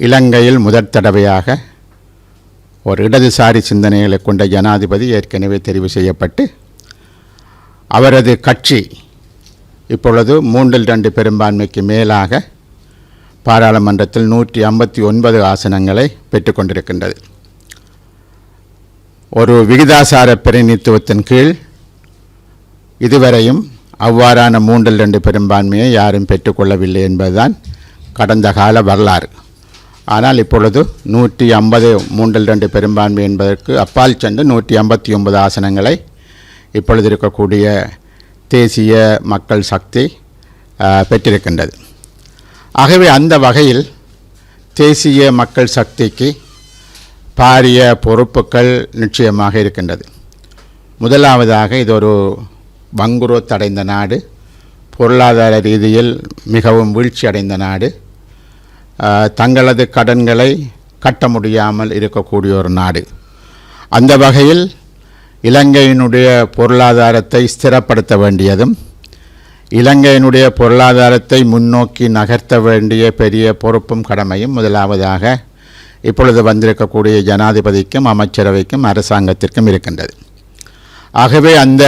இலங்கையில் முதற் தடவையாக ஒரு இடதுசாரி சிந்தனைகளை கொண்ட ஜனாதிபதி ஏற்கனவே தெரிவு செய்யப்பட்டு அவரது கட்சி இப்பொழுது மூன்றில் ரெண்டு பெரும்பான்மைக்கு மேலாக பாராளுமன்றத்தில் நூற்றி ஐம்பத்தி ஒன்பது ஆசனங்களை பெற்றுக்கொண்டிருக்கின்றது ஒரு விகிதாசார பிரதிநிதித்துவத்தின் கீழ் இதுவரையும் அவ்வாறான மூன்றில் ரெண்டு பெரும்பான்மையை யாரும் பெற்றுக்கொள்ளவில்லை என்பதுதான் கடந்த கால வரலாறு. ஆனால் இப்பொழுது நூற்றி ஐம்பது மூன்றில் ரெண்டு பெரும்பான்மை என்பதற்கு அப்பால் சென்று நூற்றி ஐம்பத்தி ஒன்பது ஆசனங்களை இப்பொழுது இருக்கக்கூடிய தேசிய மக்கள் சக்தி பெற்றிருக்கின்றது. ஆகவே அந்த வகையில் தேசிய மக்கள் சக்திக்கு பாரிய பொறுப்புகள் நிச்சயமாக இருக்கின்றது. முதலாவதாக இது ஒரு வங்குரோத்தடைந்த நாடு பொருளாதார ரீதியில் மிகவும் வீழ்ச்சி அடைந்த நாடு. தங்களது கடன்களை கட்ட முடியாமல் இருக்கக்கூடிய ஒரு நாடு. அந்த வகையில் இலங்கையினுடைய பொருளாதாரத்தை ஸ்திரப்படுத்த வேண்டியதும் இலங்கையினுடைய பொருளாதாரத்தை முன்னோக்கி நகர்த்த வேண்டிய பெரிய பொறுப்பும் கடமையும் முதலாவதாக இப்பொழுது வந்திருக்கக்கூடிய ஜனாதிபதிக்கும் அமைச்சரவைக்கும் அரசாங்கத்திற்கும் இருக்கின்றது. ஆகவே அந்த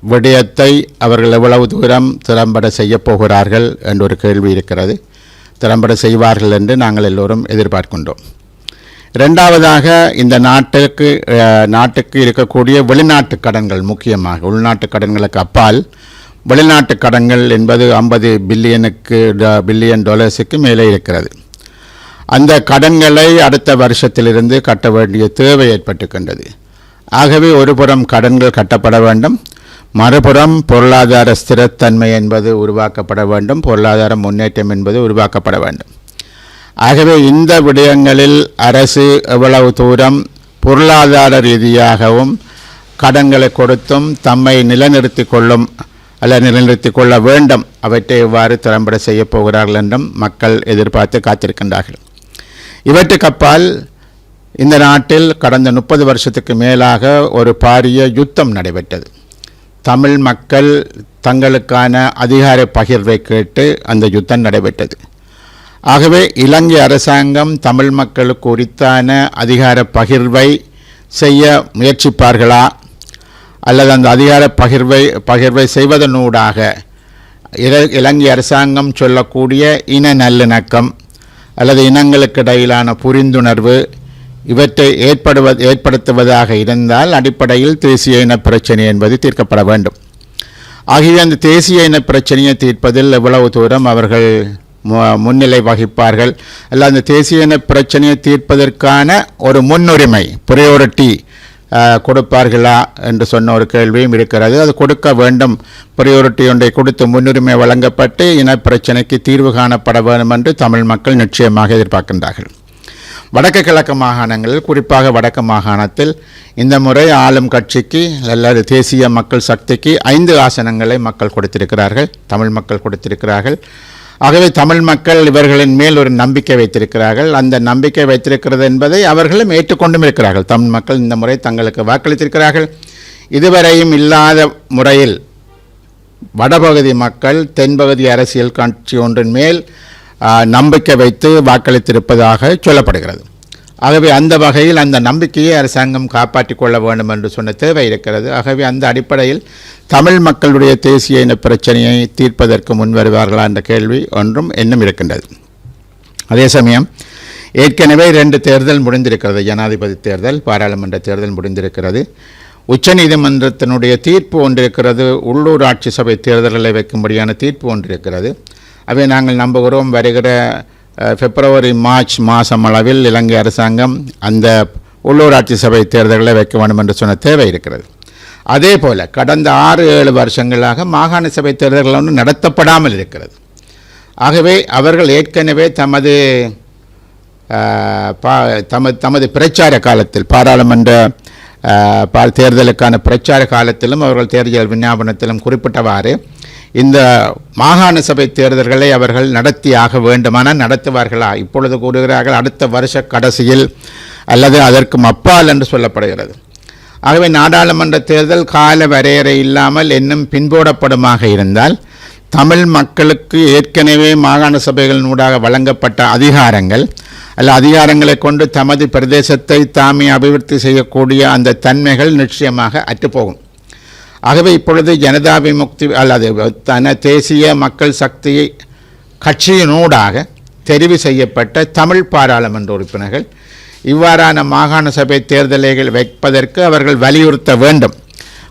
விடயத்தை அவர்கள் எவ்வளவு தூரம் திறம்பட செய்யப்போகிறார்கள் என்றொரு ஒரு கேள்வி இருக்கிறது. திறம்பட செய்வார்கள் என்று நாங்கள் எல்லோரும் எதிர்பார்க்கின்றோம். ரெண்டாவதாக இந்த நாட்டுக்கு நாட்டுக்கு இருக்கக்கூடிய வெளிநாட்டு கடன்கள் முக்கியமாக உள்நாட்டு கடன்களுக்கு அப்பால் வெளிநாட்டு கடன்கள் என்பது ஐம்பது பில்லியனுக்கு பில்லியன் டாலர்ஸுக்கு மேலே இருக்கிறது. அந்த கடன்களை அடுத்த வருஷத்திலிருந்து கட்ட வேண்டிய தேவை ஏற்பட்டுக்கின்றது. ஆகவே ஒருபுறம் கடன்கள் கட்டப்பட வேண்டும் மறுபுறம் பொருளாதார ஸ்திரத்தன்மை என்பது உருவாக்கப்பட வேண்டும் பொருளாதார முன்னேற்றம் என்பது உருவாக்கப்பட வேண்டும். ஆகவே இந்த விடயங்களில் அரசு எவ்வளவு தூரம் பொருளாதார ரீதியாகவும் கடன்களை கொடுத்தும் தம்மை நிலைநிறுத்தி கொள்ளும் அல்ல நிலைநிறுத்தி கொள்ள வேண்டும் அவற்றை எவ்வாறு திறம்பட செய்யப் போகிறார்கள் என்றும் மக்கள் எதிர்பார்த்து காத்திருக்கின்றார்கள். இவற்றுக்கு அப்பால் இந்த நாட்டில் கடந்த முப்பது வருஷத்துக்கு மேலாக ஒரு பாரிய யுத்தம் நடைபெற்றது. தமிழ் மக்கள் தங்களுக்கான அதிகார பகிர்வை கேட்டு அந்த யுத்தம் நடைபெற்றது. ஆகவே இலங்கை அரசாங்கம் தமிழ் மக்களுக்கு உரித்தான அதிகார பகிர்வை செய்ய முயற்சிப்பார்களா? அல்லது அந்த அதிகார பகிர்வை பகிர்வை செய்வதனூடாக இலங்கை அரசாங்கம் சொல்லக்கூடிய இன நல்லிணக்கம் அல்லது இனங்களுக்கு இடையிலான புரிந்துணர்வு இவற்றை ஏற்படுவ ஏற்படுத்துவதாக இருந்தால் அடிப்படையில் தேசிய இன பிரச்சனை என்பது தீர்க்கப்பட வேண்டும். ஆகிய அந்த தேசிய இன பிரச்சனையை தீர்ப்பதில் எவ்வளவு தூரம் அவர்கள் மு- முன்னிலை வகிப்பார்கள். அல்ல அந்த தேசிய இன பிரச்சனையை தீர்ப்பதற்கான ஒரு முன்னுரிமை ப்ரையோரிட்டி கொடுப்பார்களா என்று சொன்ன ஒரு கேள்வியும் இருக்கிறது. அது கொடுக்க வேண்டும். ப்ரையோரிட்டி ஒன்றை கொடுத்து முன்னுரிமை வழங்கப்பட்டு இன பிரச்சனைக்கு தீர்வு காணப்பட வேண்டும் என்று தமிழ் மக்கள் நிச்சயமாக எதிர்பார்க்கின்றார்கள். வடக்கு கிழக்கு மாகாணங்களில் குறிப்பாக வடக்கு மாகாணத்தில் இந்த முறை ஆளும் கட்சிக்கு அல்லது தேசிய மக்கள் சக்திக்கு ஐந்து ஆசனங்களை மக்கள் கொடுத்திருக்கிறார்கள் தமிழ் மக்கள் கொடுத்திருக்கிறார்கள். ஆகவே தமிழ் மக்கள் இவர்களின் மேல் ஒரு நம்பிக்கை வைத்திருக்கிறார்கள். அந்த நம்பிக்கை வைத்திருக்கிறது என்பதை அவர்களும் ஏற்றுக்கொண்டும் இருக்கிறார்கள். தமிழ் மக்கள் இந்த முறை தங்களுக்கு வாக்களித்திருக்கிறார்கள். இதுவரையும் இல்லாத முறையில் வடபகுதி மக்கள் தென்பகுதி அரசியல் கட்சி ஒன்றின் மேல் நம்பிக்கை வைத்து வாக்களித்திருப்பதாக சொல்லப்படுகிறது. ஆகவே அந்த வகையில் அந்த நம்பிக்கையை அரசாங்கம் காப்பாற்றிக் கொள்ள வேண்டும் என்று சொன்ன தேவை இருக்கிறது. ஆகவே அந்த அடிப்படையில் தமிழ் மக்களுடைய தேசிய இன பிரச்சனையை தீர்ப்பதற்கு முன்வருவார்களா என்ற கேள்வி ஒன்றும் எண்ணம் இருக்கின்றது. அதே சமயம் ஏற்கனவே ரெண்டு தேர்தல் முடிந்திருக்கிறது. ஜனாதிபதி தேர்தல் பாராளுமன்ற தேர்தல் முடிந்திருக்கிறது. உச்சநீதிமன்றத்தினுடைய தீர்ப்பு ஒன்றிருக்கிறது. உள்ளூராட்சி சபை தேர்தல்களை வைக்கும்படியான தீர்ப்பு ஒன்று இருக்கிறது அவை நாங்கள் நம்புகிறோம். வருகிற பிப்ரவரி மார்ச் மாதம் அளவில் இலங்கை அரசாங்கம் அந்த உள்ளூராட்சி சபை தேர்தல்களை வைக்க வேண்டும் என்று சொன்ன தேவை இருக்கிறது. அதே போல் கடந்த ஆறு ஏழு வருஷங்களாக மாகாண சபை தேர்தல்கள் ஒன்று நடத்தப்படாமல் இருக்கிறது. ஆகவே அவர்கள் ஏற்கனவே தமது பா- தமது தமது பிரச்சார காலத்தில் பாராளுமன்ற தேர்தலுக்கான பிரச்சார காலத்திலும் அவர்கள் தேர்தல் விஞ்ஞாபனத்திலும் குறிப்பிட்டவாறு இந்த மாகாண சபை தேர்தல்களை அவர்கள் நடத்தியாக வேண்டுமானால் நடத்துவார்களா? இப்பொழுது கூறுகிறார்கள் அடுத்த வருஷ கடைசியில் அல்லது அதற்கும் அப்பால் என்று சொல்லப்படுகிறது. ஆகவே நாடாளுமன்ற தேர்தல் கால வரையறை இல்லாமல் இன்னும் பின்போடப்படுமாக இருந்தால் தமிழ் மக்களுக்கு ஏற்கனவே மாகாண சபைகளினூடாக வழங்கப்பட்ட அதிகாரங்கள் அல்ல அதிகாரங்களை கொண்டு தமது பிரதேசத்தை தாமே அபிவிருத்தி செய்யக்கூடிய அந்த தன்மைகள் நிச்சயமாக அற்றுப்போகும். ஆகவே இப்பொழுது ஜனதா விமுக்தி அல்லது தன தேசிய மக்கள் சக்தி கட்சியினூடாக தெரிவு செய்யப்பட்ட தமிழ் பாராளுமன்ற உறுப்பினர்கள் இவ்வாறான மாகாண சபை தேர்தலைகள் வைப்பதற்கு அவர்கள் வலியுறுத்த வேண்டும்.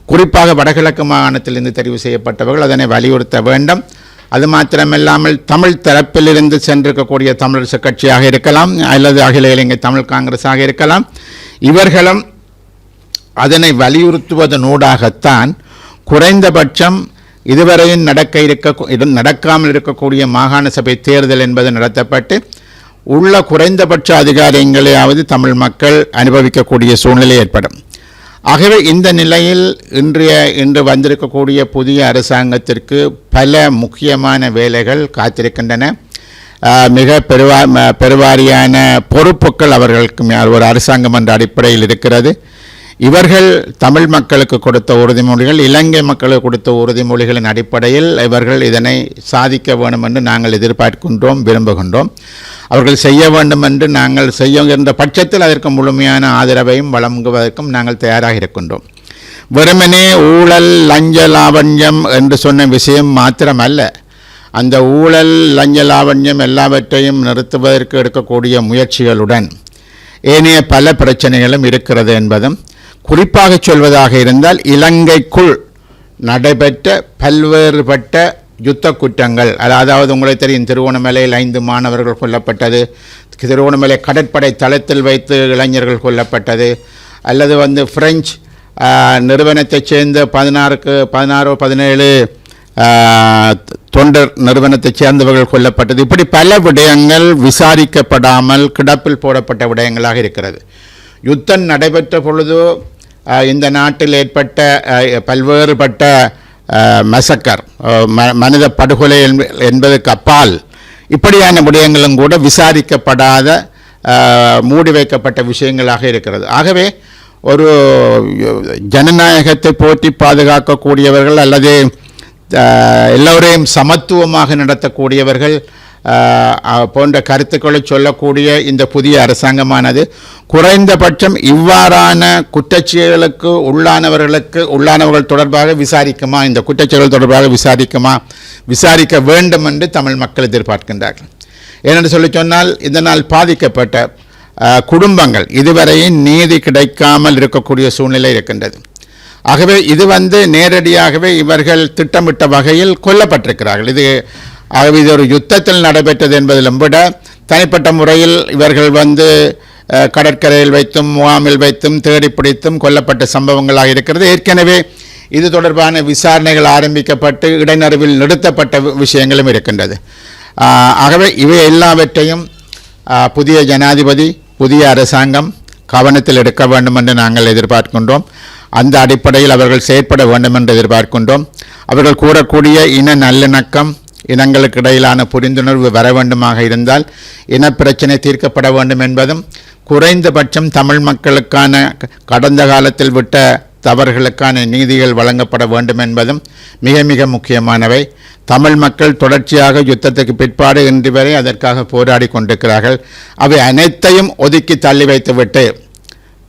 குறிப்பாக வடகிழக்கு மாகாணத்திலிருந்து தெரிவு செய்யப்பட்டவர்கள் அதனை வலியுறுத்த வேண்டும். அது மாத்திரமில்லாமல் தமிழ் தரப்பிலிருந்து சென்றிருக்கக்கூடிய தமிழரசு கட்சியாக இருக்கலாம் அல்லது அகில இலங்கை தமிழ் காங்கிரஸாக இருக்கலாம். இவர்களும் அதனை வலியுறுத்துவதனூடாகத்தான் குறைந்தபட்சம் இதுவரையும் நடக்க இருக்க இது நடக்காமல் இருக்கக்கூடிய மாகாண சபை தேர்தல் என்பது நடத்தப்பட்டு உள்ள குறைந்தபட்ச அதிகாரங்களையாவது தமிழ் மக்கள் அனுபவிக்கக்கூடிய சூழ்நிலை ஏற்படும். ஆகவே இந்த நிலையில் இன்றைய இன்று வந்திருக்கக்கூடிய புதிய அரசாங்கத்திற்கு பல முக்கியமான வேலைகள் காத்திருக்கின்றன. மிக பெருவா ம- பெருவாரியான பொறுப்புகள் அவர்களுக்கு ஒரு அரசாங்கம் என்ற அடிப்படையில் இருக்கிறது. இவர்கள் தமிழ் மக்களுக்கு கொடுத்த உறுதிமொழிகள் இலங்கை மக்களுக்கு கொடுத்த உறுதிமொழிகளின் அடிப்படையில் இவர்கள் இதனை சாதிக்க வேண்டும் என்று நாங்கள் எதிர்பார்க்கின்றோம் விரும்புகின்றோம். அவர்கள் செய்ய வேண்டும் என்று நாங்கள் செய்யுகின்ற பட்சத்தில் அதற்கு முழுமையான ஆதரவையும் வழங்குவதற்கும் நாங்கள் தயாராக இருக்கின்றோம். வெறுமனே ஊழல் லஞ்ச லாவண்யம் என்று சொன்ன விஷயம் மாத்திரமல்ல. அந்த ஊழல் லஞ்ச லாவண்யம் எல்லாவற்றையும் நிறுத்துவதற்கு எடுக்கக்கூடிய முயற்சிகளுடன் ஏனைய பல பிரச்சனைகளும் இருக்கிறது என்பதும் குறிப்பாக சொல்வதாக இருந்தால் இலங்கைக்குள் நடைபெற்ற பல்வேறுபட்ட யுத்த குற்றங்கள் அதாவது உங்களுக்கு தெரியும் திருவோணமலையில் ஐந்து மாணவர்கள் கொல்லப்பட்டது திருவோணமலை கடற்படை தளத்தில் வைத்து இளைஞர்கள் கொல்லப்பட்டது அல்லது வந்து பிரெஞ்சு நிறுவனத்தைச் சேர்ந்த பதினாறுக்கு பதினாறு பதினேழு தொண்டர் நிறுவனத்தைச் சேர்ந்தவர்கள் கொல்லப்பட்டது. இப்படி பல விடயங்கள் விசாரிக்கப்படாமல் கிடப்பில் போடப்பட்ட விடயங்களாக இருக்கிறது. யுத்தம் நடைபெற்ற பொழுது இந்த நாட்டில் ஏற்பட்ட பல்வேறுபட்ட மசக்கர் மனித படுகொலை என்ப- என்பதற்கு அப்பால் இப்படியான விடயங்களும் கூட விசாரிக்கப்படாத மூடி வைக்கப்பட்ட விஷயங்களாக இருக்கிறது. ஆகவே ஒரு ஜனநாயகத்தை போற்றி பாதுகாக்கக்கூடியவர்கள் அல்லது எல்லோரையும் சமத்துவமாக நடத்தக்கூடியவர்கள் போன்ற கருத்துக்களை சொல்லக்கூடிய இந்த புதிய அரசாங்கமானது குறைந்தபட்சம் இவ்வாறான குற்றச்செயலுக்கு உள்ளானவர்களுக்கு உள்ளானவர்கள் தொடர்பாக விசாரிக்குமா இந்த குற்றச்செயல்கள் தொடர்பாக விசாரிக்குமா விசாரிக்க வேண்டும் என்று தமிழ் மக்கள் எதிர்பார்க்கின்றார்கள். ஏனென்று சொல்லி சொன்னால் இதனால் பாதிக்கப்பட்ட குடும்பங்கள் இதுவரையும் நீதி கிடைக்காமல் இருக்கக்கூடிய சூழ்நிலை இருக்கின்றது. ஆகவே இது வந்து நேரடியாகவே இவர்கள் திட்டமிட்ட வகையில் கொல்லப்பட்டிருக்கிறார்கள். இது ஆகவே இது ஒரு யுத்தத்தில் நடைபெற்றது என்பதிலும் விட தனிப்பட்ட முறையில் இவர்கள் வந்து கடற்கரையில் வைத்தும் முகாமில் வைத்தும் தேடி பிடித்தும் கொல்லப்பட்ட சம்பவங்களாக இருக்கிறது. ஏற்கனவே இது தொடர்பான விசாரணைகள் ஆரம்பிக்கப்பட்டு இடைநறுவில் நிறுத்தப்பட்ட வி- விஷயங்களும் இருக்கின்றது. ஆகவே இவை எல்லாவற்றையும் புதிய ஜனாதிபதி புதிய அரசாங்கம் கவனத்தில் எடுக்க வேண்டும் என்று நாங்கள் எதிர்பார்க்கின்றோம். அந்த அடிப்படையில் அவர்கள் செயற்பட வேண்டும் என்று எதிர்பார்க்கின்றோம். அவர்கள் கூறக்கூடிய இன நல்லிணக்கம் இனங்களுக்கு இடையிலான புரிந்துணர்வு வர வேண்டுமாக இருந்தால் இனப்பிரச்சனை தீர்க்கப்பட வேண்டும் என்பதும் குறைந்தபட்சம் தமிழ் மக்களுக்கான கடந்த காலத்தில் விட்ட தவறுகளுக்கான நீதிகள் வழங்கப்பட வேண்டும் என்பதும் மிக மிக முக்கியமானவை. தமிழ் மக்கள் தொடர்ச்சியாக யுத்தத்துக்கு பிற்பாடு இன்று வரை அதற்காக போராடி கொண்டிருக்கிறார்கள். அவை அனைத்தையும் ஒதுக்கி தள்ளி வைத்துவிட்டு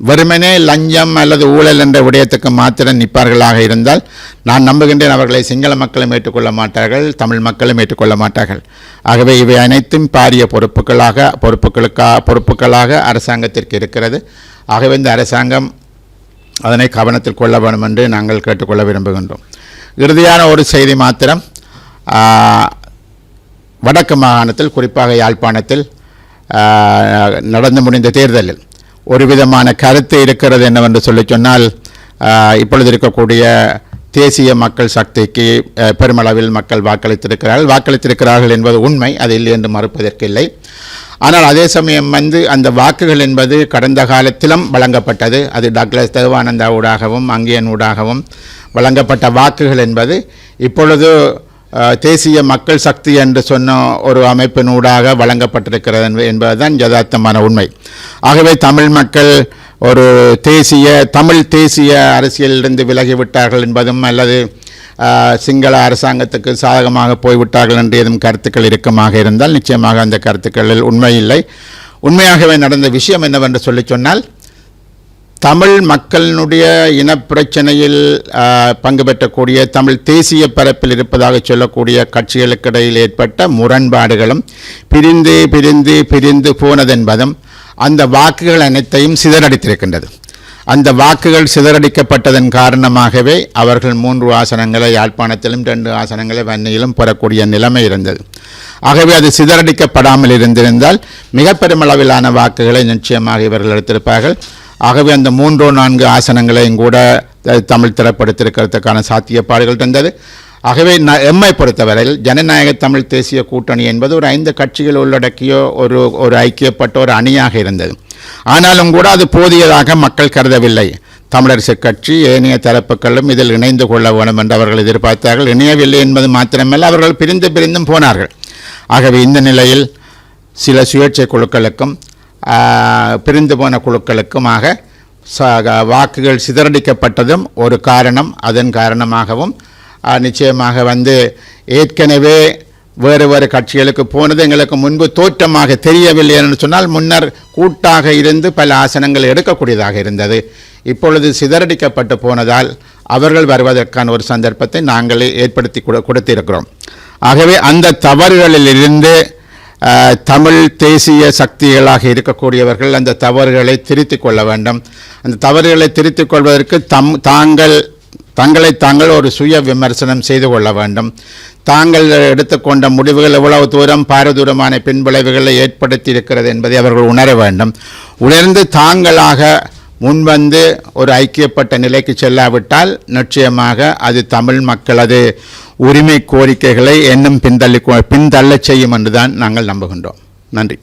வெறுமனே லஞ்சம் அல்லது ஊழல் என்ற விடயத்துக்கு மாத்திரம் நிற்பார்களாக இருந்தால் நான் நம்புகின்றேன் அவர்களை சிங்கள மக்களும் ஏற்றுக்கொள்ள மாட்டார்கள் தமிழ் மக்களும் ஏற்றுக்கொள்ள மாட்டார்கள். ஆகவே இவை அனைத்தும் பாரிய பொறுப்புகளாக பொறுப்புகளுக்காக பொறுப்புகளாக அரசாங்கத்திற்கு இருக்கிறது. ஆகவே இந்த அரசாங்கம் அதனை கவனத்தில் கொள்ள வேண்டும் என்று நாங்கள் கேட்டுக்கொள்ள விரும்புகின்றோம். இறுதியான ஒரு செய்தி மாத்திரம் வடக்கு மாகாணத்தில் குறிப்பாக யாழ்ப்பாணத்தில் நடந்து முடிந்த தேர்தலில் ஒரு விதமான கருத்து இருக்கிறது என்னவென்று சொல்லி சொன்னால் இப்பொழுது இருக்கக்கூடிய தேசிய மக்கள் சக்திக்கு பெருமளவில் மக்கள் வாக்களித்திருக்கிறார்கள். வாக்களித்திருக்கிறார்கள் என்பது உண்மை அது இல்லை என்று மறுப்பதற்கில்லை ஆனால் அதே சமயம் வந்து அந்த வாக்குகள் என்பது கடந்த காலத்திலும் வழங்கப்பட்டது. அது டாக்டர் தேவானந்தா ஊடாகவும் அங்கேயன் ஊடாகவும் வழங்கப்பட்ட வாக்குகள் என்பது இப்பொழுது தேசிய மக்கள் சக்தி என்று சொன்ன ஒரு அமைப்பினூடாக வழங்கப்பட்டிருக்கிறது என்பதுதான் யதார்த்தமான உண்மை. ஆகவே தமிழ் மக்கள் ஒரு தேசிய தமிழ் தேசிய அரசியலிலிருந்து விலகிவிட்டார்கள் என்பதும் அல்லது சிங்கள அரசாங்கத்துக்கு சாதகமாக போய்விட்டார்கள் என்று ஏதும் கருத்துக்கள் இறுக்கமாக இருந்தால் நிச்சயமாக அந்த கருத்துக்களில் உண்மை இல்லை. உண்மையாகவே நடந்த விஷயம் என்னவென்று சொல்லி சொன்னால் தமிழ் மக்களினுடைய இனப்பிரச்சனையில் பங்கு பெற்றக்கூடிய தமிழ் தேசிய பரப்பில் இருப்பதாக சொல்லக்கூடிய கட்சிகளுக்கு இடையில் ஏற்பட்ட முரண்பாடுகளும் பிரிந்து பிரிந்து பிரிந்து போனதென்பதும் அந்த வாக்குகள் அனைத்தையும் சிதறடித்திருக்கின்றது. அந்த வாக்குகள் சிதறடிக்கப்பட்டதன் காரணமாகவே அவர்கள் மூன்று ஆசனங்களை யாழ்ப்பாணத்திலும் ரெண்டு ஆசனங்களை வன்னியிலும் பெறக்கூடிய நிலைமை இருந்தது. ஆகவே அது சிதறடிக்கப்படாமல் இருந்திருந்தால் மிக பெருமளவிலான வாக்குகளை நிச்சயமாக இவர்கள் எடுத்திருப்பார்கள். ஆகவே அந்த மூன்றோ நான்கு ஆசனங்களையும் கூட தமிழ் திறப்படுத்திருக்கிறதுக்கான சாத்தியப்பாடுகள் இருந்தது. ஆகவே ந எம்மை பொறுத்தவரையில் ஜனநாயக தமிழ் தேசிய கூட்டணி என்பது ஒரு ஐந்து கட்சிகள் உள்ளடக்கிய ஒரு ஒரு ஐக்கியப்பட்ட ஒரு அணியாக இருந்தது. ஆனாலும் கூட அது போதியதாக மக்கள் கருதவில்லை. தமிழரசு கட்சி ஏனைய தரப்புகளும் இதில் இணைந்து கொள்ள வேண்டும் என்று அவர்கள் எதிர்பார்த்தார்கள். இணையவில்லை என்பது மாத்திரமல்ல அவர்கள் பிரிந்து பிரிந்தும் போனார்கள். ஆகவே இந்த நிலையில் சில சுயேட்சை குழுக்களுக்கும் பிரிந்து போன குழுக்களுக்குமாக ச- வாக்குகள் சிதறடிக்கப்பட்டதும் ஒரு காரணம் அதன் காரணமாகவும் நிச்சயமாக வந்து ஏற்கனவே வேறு வேறு கட்சிகளுக்கு போனது எங்களுக்கு முன்பு தோற்றமாக தெரியவில்லை என்று சொன்னால் முன்னர் கூட்டாக இருந்து பல ஆசனங்கள் எடுக்கக்கூடியதாக இருந்தது. இப்பொழுது சிதறடிக்கப்பட்டு போனதால் அவர்கள் வருவதற்கான ஒரு சந்தர்ப்பத்தை நாங்களே ஏற்படுத்தி கொடு- கொடுத்திருக்கிறோம். ஆகவே அந்த தவறுகளிலிருந்து இருந்து தமிழ் தேசிய சக்திகளாக இருக்கக்கூடியவர்கள் அந்த தவறுகளை திருத்திக் கொள்ள வேண்டும். அந்த தவறுகளை திருத்திக் கொள்வதற்கு தம் தாங்கள் தங்களை தாங்கள் ஒரு சுய விமர்சனம் செய்து கொள்ள வேண்டும். தாங்கள் எடுத்துக்கொண்ட முடிவுகள் எவ்வளவு தூரம் பாரதூரமான பின்விளைவுகளை ஏற்படுத்தி இருக்கிறது என்பதை அவர்கள் உணர வேண்டும். உணர்ந்து தாங்களாக முன்வந்து ஒரு ஐக்கியப்பட்ட நிலைக்கு செல்லாவிட்டால் நிச்சயமாக அது தமிழ் மக்களது உரிமை கோரிக்கைகளை இன்னும் பின்தள்ளி பின்தள்ளச் செய்யும் என்றுதான் நாங்கள் நம்புகின்றோம். நன்றி.